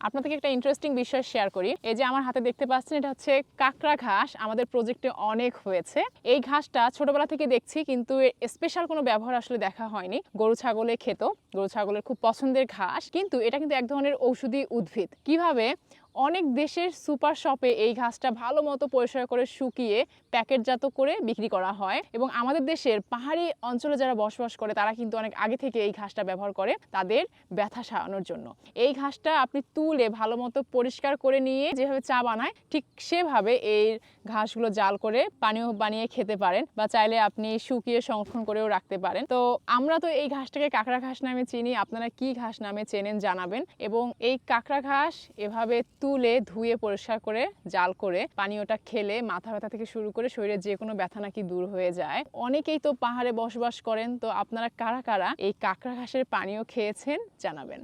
আপনাদেরকে একটা ইন্টারেস্টিং বিষয় শেয়ার করি। এই যে আমার হাতে দেখতে পাচ্ছেন, এটা হচ্ছে কাঁকড়া ঘাস। আমাদের প্রজেক্টে অনেক হয়েছে। এই ঘাসটা ছোটবেলা থেকে দেখছি, কিন্তু স্পেশাল কোনো ব্যবহার আসলে দেখা হয়নি। গরু ছাগলে খেত। গরু ছাগলের খুব পছন্দের ঘাস। কিন্তু এটা কিন্তু এক ধরনের ঔষধি উদ্ভিদ। কীভাবে অনেক দেশের সুপার শপে এই ঘাসটা ভালো মতো পরিষ্কার করে শুকিয়ে প্যাকেটজাত করে বিক্রি করা হয়। এবং আমাদের দেশের পাহাড়ি অঞ্চলে যারা বসবাস করে, তারা কিন্তু অনেক আগে থেকে এই ঘাসটা ব্যবহার করে তাদের ব্যথা সারানোর জন্য। এই ঘাসটা আপনি তুলে ভালো মতো পরিষ্কার করে নিয়ে যেভাবে চা বানায়, ঠিক সেভাবে এই ঘাসগুলো জাল করে পানীয় বানিয়ে খেতে পারেন বা চাইলে আপনি শুকিয়ে সংরক্ষণ করেও রাখতে পারেন। তো আমরা তো এই ঘাসটাকে কাঁকড়া ঘাস নামে চিনি, আপনারা কি ঘাস নামে চেনেন জানাবেন। এবং এই কাঁকড়া ঘাস এভাবে তুলে ধুয়ে পরিষ্কার করে, জাল করে, পানীয়টা খেলে, মাথা ব্যথা থেকে শুরু করে শরীরে যে কোনো ব্যথা নাকি দূর হয়ে যায়। অনেকেই তো পাহাড়ে বসবাস করেন, তো আপনারা কারা কারা এই কাঁকড়া ঘাসের পানীয় খেয়েছেন জানাবেন।